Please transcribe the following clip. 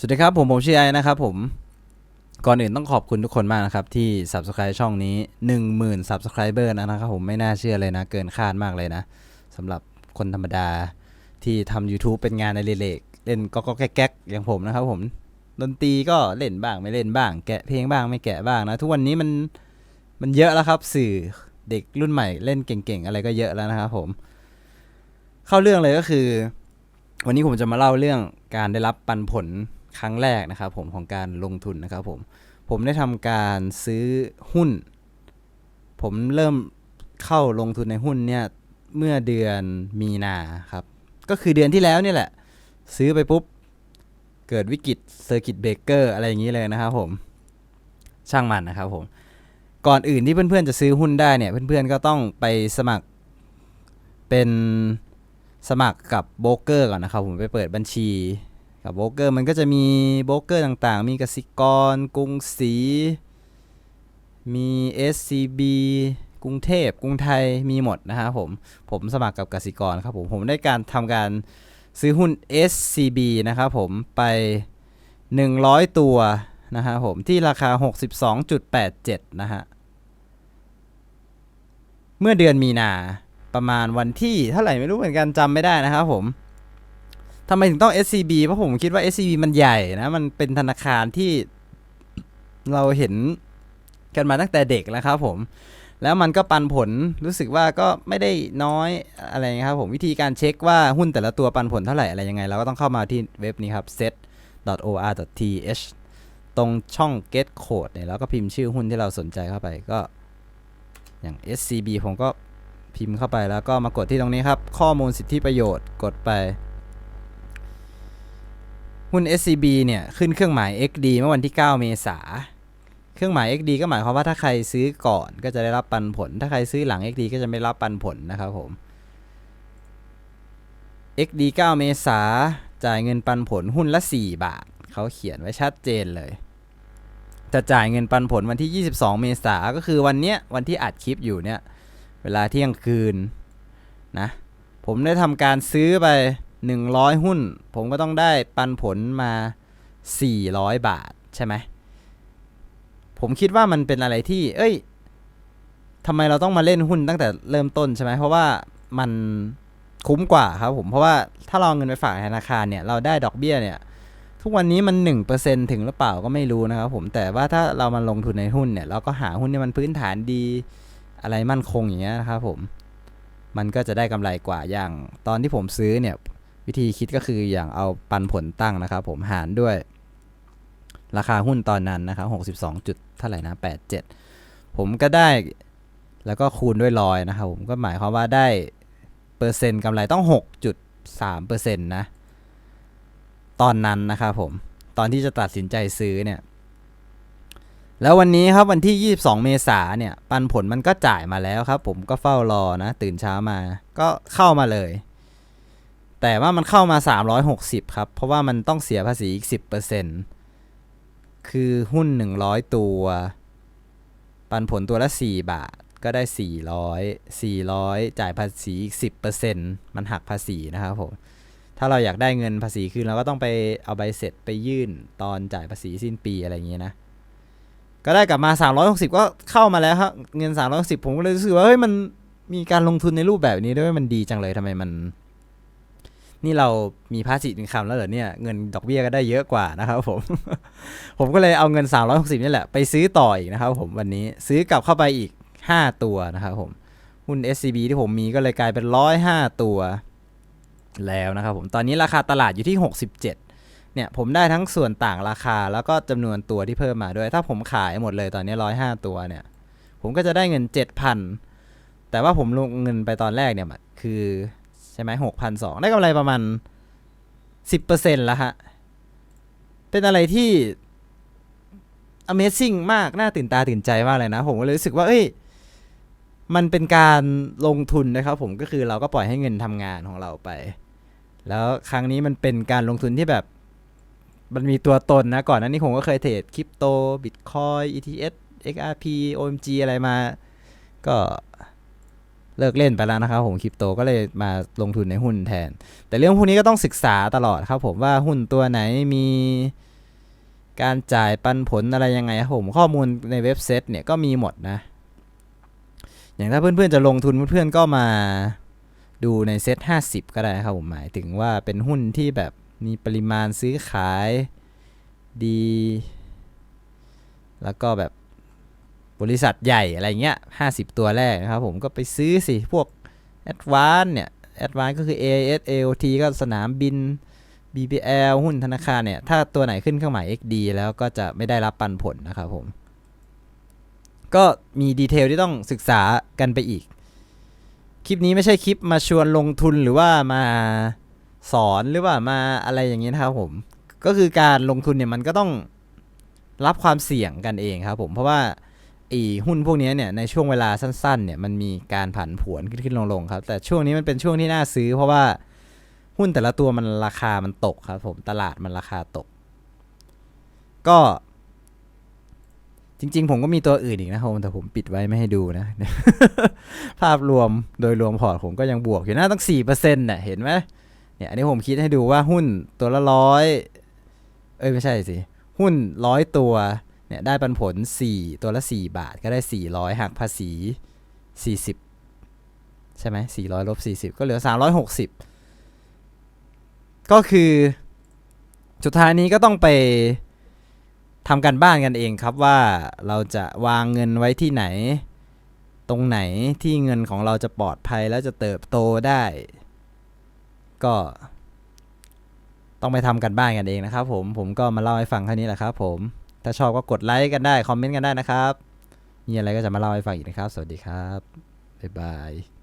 สวัสดีครับ ผมผมชื่อไอนะครับผม ก่อนอื่นต้องขอบคุณทุกคนมากนะครับ ที่ subscribe ช่องนี้ 10,000 subscriber นะครับผมไม่น่าเชื่อเลยนะ เกินคาดมากเลยนะสำหรับคนธรรมดาที่ทำ YouTube เป็นงานในเล็กเล่นก็ก็แก๊กๆอย่างผมนะครับผมดนตรีก็เล่นบ้างไม่เล่นบ้าง แกะเพลงบ้างไม่แกะบ้างนะ ทุกวันนี้มันมันเยอะแล้วครับสื่อเด็กรุ่นใหม่เล่นเก่งๆ อะไรก็เยอะแล้วนะครับผม เข้าเรื่องเลยก็คือ วันนี้ผมจะมาเล่าเรื่องการได้รับปันผล ครั้งแรกนะครับผมของการลงทุนนะครับผมผมได้ทำการซื้อหุ้น ผมเริ่มเข้าลงทุนในหุ้นเนี่ยเมื่อเดือนมีนาครับ ก็คือเดือนที่แล้วเนี่ยแหละ ซื้อไปปุ๊บ เกิดวิกฤตเซอร์กิตเบรกเกอร์อะไรอย่างนี้เลยนะครับผมช่างมันนะครับผมก่อนอื่นที่เพื่อนๆจะซื้อหุ้นได้เนี่ย เพื่อนๆก็ต้องไปสมัครเป็นสมัครกับโบรกเกอร์ก่อนนะครับผมไปเปิดบัญชี กับโบรกเกอร์มันก็จะมีโบรกเกอร์ต่างๆ มีกสิกร กรุงศรี มี SCB กรุงเทพกรุงไทยมีหมดนะครับผม ผมสมัครกับกสิกรครับผม ผมได้การทำการซื้อหุ้น SCB นะครับผมไป 100 ตัวนะครับผมที่ราคา 62.87 นะฮะ เมื่อเดือนมีนาประมาณวันที่เท่าไหร่ไม่รู้เหมือนกันจำไม่ได้นะครับผม ทำไมถึงต้อง SCB เพราะผมคิดว่า SCB มันใหญ่นะ มันเป็นธนาคารที่เราเห็นกันมาตั้งแต่เด็กแล้วครับผม แล้วมันก็ปันผลรู้สึกว่าก็ไม่ได้น้อยอะไรนะครับผมวิธีการเช็คว่าหุ้นแต่ละตัวปันผลเท่าไหร่อะไรยังไง เราก็ต้องเข้ามาที่เว็บนี้ครับ set.or.th ตรงช่อง get code เนี่ยแล้วก็พิมพ์ชื่อหุ้นที่เราสนใจเข้าไปก็อย่าง SCB ผมก็พิมพ์เข้าไปแล้วก็มากดที่ตรงนี้ครับ ข้อมูลสิทธิประโยชน์กดไป หุ้น SCB เนี่ยขึ้นเครื่องหมาย XD เมื่อวันที่ 9 เมษา เครื่องหมาย XD ก็หมายความว่าถ้าใครซื้อก่อนก็จะได้รับปันผล ถ้าใครซื้อหลัง XD ก็จะไม่รับปันผลนะครับผม XD 9 เมษาจ่ายเงินปันผลหุ้นละ 4 บาท เขาเขียนไว้ชัดเจนเลย จะจ่ายเงินปันผลวันที่ 22 เมษาก็คือวันเนี้ยวันที่อัดคลิปอยู่เนี่ย เวลาเที่ยงคืนนะ ผมได้ทำการซื้อไป 100 หุ้น ผมก็ต้องได้ปันผลมา 400 บาทใช่ไหมผมคิดว่ามันเป็นอะไรที่ เอ้ยทำไมเราต้องมาเล่นหุ้นตั้งแต่เริ่มต้นใช่ไหมเพราะว่ามันคุ้มกว่าครับผมเพราะว่าถ้าเราเอาเงินไปฝากธนาคารเนี่ยเราได้ดอกเบี้ยเนี่ยทุกวันนี้มัน 1%ถึงหรือเปล่าก็ไม่รู้นะครับผมแต่ว่าถ้าเรามาลงทุนในหุ้นเนี่ยเราก็หาหุ้นที่มันพื้นฐานดีอะไรมั่นคงอย่างเงี้ยนะครับผมมันก็จะได้กำไรกว่าอย่างตอนที่ผมซื้อเนี่ย วิธีคิดก็คืออย่างเอาปันผลตั้งนะครับ ผมหารด้วย ราคาหุ้นตอนนั้นนะครับ62จุดเท่าไหร่นะ87 ผมก็ได้แล้วก็คูณด้วยร้อยนะครับผมก็หมายความว่าได้เปอร์เซ็นต์กำไรต้อง 6.3เปอร์เซ็นต์นะ ตอนนั้นนะครับผมตอนที่จะตัดสินใจซื้อเนี่ยแล้ววันนี้ครับวันที่ 22 เมษาเนี่ย ปันผลมันก็จ่ายมาแล้วครับ ผมก็เฝ้ารอนะ ตื่นเช้ามา ก็เข้ามาเลย แต่ว่ามันเข้ามา 360 ครับ เพราะว่ามันต้องเสียภาษีอีก 10%คือหุ้น 100 ตัว ปันผลตัวละ 4 บาท ก็ได้ 400 400 จ่ายภาษีอีก 10%มันหักภาษีนะครับผม ถ้าเราอยากได้เงินภาษีคืนเราก็ต้องไปเอาใบเสร็จไปยื่นตอนจ่ายภาษีสิ้นปีอะไรอย่างเงี้ยนะ ก็ได้กลับมา 360 ก็เข้ามาแล้วครับ เงิน 360 ผมก็เลยรู้สึกว่าเฮ้ยมันมีการลงทุนในรูปแบบนี้ด้วยมันดีจังเลยทำไมมัน นี่เรามีภาษีอินคัมแล้วเหรอเนี่ย เงินดอกเบี้ยก็ได้เยอะกว่านะครับผม ผมก็เลยเอาเงิน 360 นี่แหละ ไปซื้อต่ออีกนะครับผมวันนี้ซื้อกลับเข้าไปอีก 5 ตัวนะครับผม หุ้น SCB ที่ผมมีก็เลยกลายเป็น 105 ตัว แล้วนะครับผม ตอนนี้ราคาตลาดอยู่ที่ 67 เนี่ยผมได้ทั้งส่วนต่างราคาแล้วก็จำนวนตัวที่เพิ่มมาด้วย ถ้าผมขายหมดเลยตอนนี้ร้อยห้าตัวเนี่ย ผมก็จะได้เงินเจ็ดพันแต่ว่าผมลงเงินไปตอนแรกเนี่ยคือ ช่ไหมหกพันสองได้กำไรประมาณสิบเปอร์เซ็นต์ละฮะ เป็นอะไรที่ Amazing มาก น่าตื่นตาตื่นใจมากเลยนะ ผมก็เลยรู้สึกว่า เอ้ย มันเป็นการลงทุนนะครับผมก็คือเราก็ปล่อยให้เงินทำงานของเราไป แล้วครั้งนี้มันเป็นการลงทุนที่แบบ มันมีตัวตนนะ ก่อนหนั้นนี่ผมก็เคยเทรดคริปโตบิตคอย ETS XRP OMG อะไรมา ก็ เลิกเล่นไปแล้วนะครับผมคริปโตก็เลยมาลงทุนในหุ้นแทน แต่เรื่องพวกนี้ก็ต้องศึกษาตลอดครับผมว่าหุ้นตัวไหนมีการจ่ายปันผลอะไรยังไงครับผมข้อมูลในเว็บเซตเนี่ยก็มีหมดนะ อย่างถ้าเพื่อนๆจะลงทุนเพื่อนๆก็มาดูในเซต50 ก็ได้นะครับผมหมายถึงว่าเป็นหุ้นที่แบบมีปริมาณซื้อขายดี แล้วก็แบบ บริษัทใหญ่อะไรเงี้ย50ตัวแรกนะครับผมก็ไปซื้อสิ พวก a d v a n c e เนี่ย a d v a n c e ก็คือ AIS AOT ก็สนามบิน BBL หุ้นธนาคารเนี่ย ถ้าตัวไหนขึ้นเครื่องหมาย XD แล้วก็จะไม่ได้รับปันผลนะครับผม ก็มีดีเทลที่ต้องศึกษากันไปอีก คลิปนี้ไม่ใช่คลิปมาชวนลงทุนหรือว่ามาสอนหรือว่ามาอะไรอย่างนี้นะครับผม ก็คือการลงทุนเนี่ยมันก็ต้องรับความเสี่ยงกันเองครับผมเพราะว่า ไอีหุ้นพวกนี้เนี่ยในช่วงเวลาสั้นๆเนี่ยมันมีการผันผวนขึ้นๆลงๆครับ แต่ช่วงนี้มันเป็นช่วงที่น่าซื้อ เพราะว่าหุ้นแต่ละตัวมันราคามันตกครับผมตลาดมันราคาตก ก็ จริง ๆ ผมก็มีตัวอื่นอีกนะครับผมแต่ผมปิดไว้ไม่ให้ดูนะ ภาพรวมโดยรวมพอร์ตผมก็ยังบวกอยู่นะตั้งสี่เปอร์เซ็นต์น่ะเห็นไหมเนี่ยอันนี้ผมคิดให้ดูว่าหุ้นตัวละร้อยเอ้ยไม่ใช่สิหุ้นร้อยตัว เนี่ยได้ปันผลสี่ตัวละสี่บาทก็ได้สี่ร้อยหักภาษีสี่สิบใช่ไหมสี่ร้อยลบสี่สิบก็เหลือสามร้อยหกสิบก็คือสุดท้ายนี้ก็ต้องไปทำกันบ้านกันเองครับว่าเราจะวางเงินไว้ที่ไหน ตรงไหนที่เงินของเราจะปลอดภัยแล้วจะเติบโตได้ ก็ต้องไปทำกันบ้านกันเองนะครับผมผมก็มาเล่าให้ฟังแค่นี้แหละครับผม ถ้าชอบก็กดไลค์กันได้ คอมเมนต์กันได้นะครับ มีอะไรก็จะมาเล่าให้ฟังอีกนะครับ สวัสดีครับ บ๊ายบาย